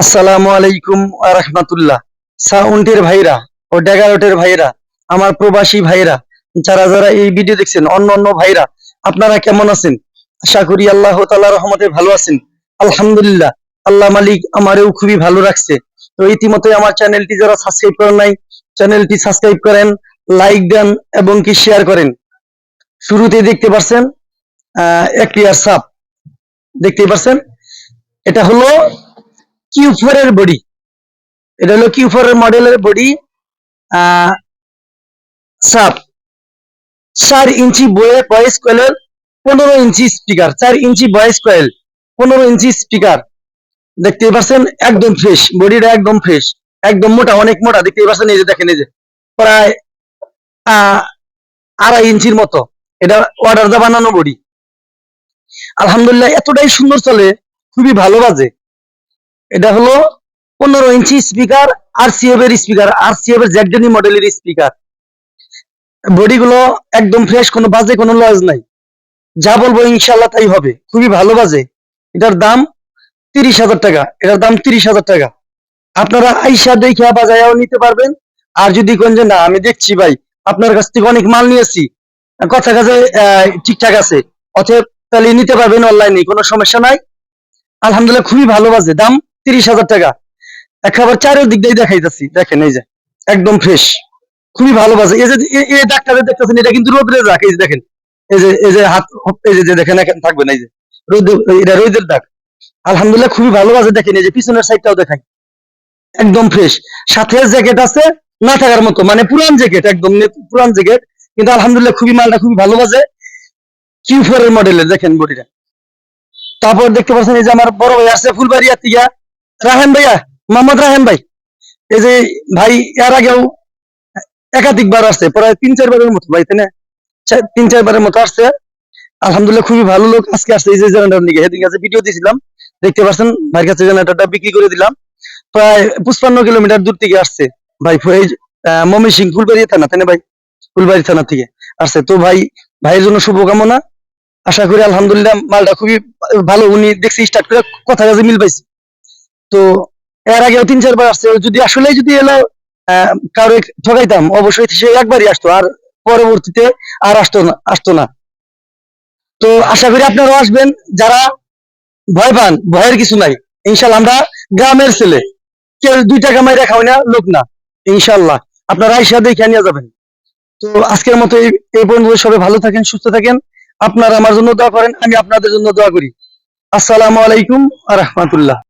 আসসালামু আলাইকুম রহমতুল্লাহ। সাউন্ডের ভাইরা ও ডেগারটের ভাইরা, আমার প্রবাসী ভাইরা, যারা যারা এই ভিডিও দেখছেন, অন্য অন্য ভাইরা, আপনারা কেমন আছেন? আশা করি আল্লাহ তাআলা রহমতে ভালো আছেন। আলহামদুলিল্লাহ, আল্লাহ মালিক আমারেও খুবই ভালো রাখছে। তো ইতিমধ্যে আমার চ্যানেলটি যারা সাবস্ক্রাইব করেন নাই, চ্যানেলটি সাবস্ক্রাইব করেন লাইক দেন এবং কি শেয়ার করেন। শুরুতে দেখতে পাচ্ছেন একটি আর সাপ দেখতে পাচ্ছেন এটা হলো কিউ ফোর এর বডি এটা হলো কিউ ফোর এর মডেলের বডি সাপ চার ইঞ্চি ভয়েস কয়েলের পনেরো ইঞ্চি স্পিকার চার ইঞ্চি ভয়েস কয়েল, পনেরো ইঞ্চি স্পিকার দেখতে পাচ্ছেন, একদম ফ্রেশ বডিটা একদম ফ্রেশ একদম মোটা, অনেক মোটা। দেখতে পাচ্ছেন, এই যে দেখেন, এই যে। প্রায় আড়াই ইঞ্চির মতো। এটা অর্ডার দা বানানো বডি আলহামদুলিল্লাহ, এতটাই সুন্দর চলে। খুবই ভালো বাজে। এটা হলো পনেরো ইঞ্চি স্পিকার আর সিএফ এর স্পিকার আর সিএফ এর জ্যাকডেনি মডেলের স্পিকার। বডি গুলো একদম ফ্রেশ কোনো বাজে কোনো লজ নাই। যা বলব ইনশাল্লাহ তাই হবে। খুবই ভালো বাজে। এটার দাম তিরিশ হাজার টাকা। এটার দাম তিরিশ হাজার টাকা। আপনারা আইসা দেখা বাজায়াও নিতে পারবেন। আর যদি কোন যে না আমি দেখছি ভাই আপনার কাছ থেকে অনেক মাল নিয়েছি। কথা আহ, ঠিকঠাক আছে। অতএব তাহলে নিতে পারবেন অনলাইনে কোনো সমস্যা নাই। আলহামদুলিল্লাহ খুবই ভালো বাজে। দাম তিরিশ হাজার টাকা। একেবারে চারিদিক দিয়ে দেখাইতেছি। দেখেন এই যে, একদম ফ্রেশ খুবই ভালো এই যে, এই ডাক্তারের দেখতেছেন, এটা কিন্তু রোদ্রের দাগ এই যে দেখেন, এই যে এই যে হাত, এই যে দেখেন এখানে থাকবে না, এই যে। এটা রোদের দাগ। আলহামদুলিল্লাহ খুবই দেখেন এই যে, পিছনের সাইডটাও দেখাই। একদম ফ্রেশ সাথে জ্যাকেট আছে, না থাকার মতো। মানে পুরান জ্যাকেট একদম পুরান জ্যাকেট কিন্তু আলহামদুলিল্লাহ খুবই মালটা খুবই ভালো বাজে। কিউ ফোর এর মডেলের দেখেন বডিটা। তারপর দেখতে পাচ্ছেন এই যে আমার বড় ভাই আছে ফুলবাড়িয়া থেকে। রাহেন ভাইয়া, মোহাম্মদ রাহেন ভাই। এই যে ভাই, এর আগেও একাধিকবার আসছে, প্রায় তিন, চারবারের মতো ভাই, তাই না? তিন, চারবারের মতো আসছে। আলহামদুলিল্লাহ খুবই ভালো লোক আজকে আসছে, এই যে জেনারেটর নিয়ে সেদিন কাছে ভিডিও দিয়েছিলাম দেখতে পাচ্ছেন, ভাইয়ের কাছে জেনারেটরটা বিক্রি করে দিলাম। প্রায় পঁচপান্ন কিলোমিটার দূর থেকে আসছে ভাই, এই মমি সিং ফুলবাড়ি থানা, তাই না ভাই? ফুলবাড়ি থানা থেকে আসছে। তো ভাই, ভাইয়ের জন্য শুভকামনা। আশা করি আলহামদুলিল্লাহ মালটা খুবই ভালো, উনি দেখছি স্টার্ট করে কথা কাজে মিল পাইছে। তো এর আগেও তিন, চারবার আসছে। যদি আসলে যদি এলো কারও ঠকাইতাম, অবশ্যই সে একবারই আসতো, আর পরবর্তীতে আর আসতো না আসতো না। তো আশা করি আপনারাও আসবেন। যারা ভয় পান, ভয়ের কিছু নাই। ইনশাল্লাহ আমরা গ্রামের ছেলে। কেউ দুই টাকা মাইরা খাওয়াই না, লোক না। ইনশাল্লাহ। আপনারা আইসা দেখে নিয়ে যাবেন। তো আজকের মতো এই এই পর্যন্ত সবাই ভালো থাকেন, সুস্থ থাকেন। আপনারা আমার জন্য দোয়া করেন, আমি আপনাদের জন্য দোয়া করি। আসসালামু আলাইকুম আ রহমতুল্লাহ।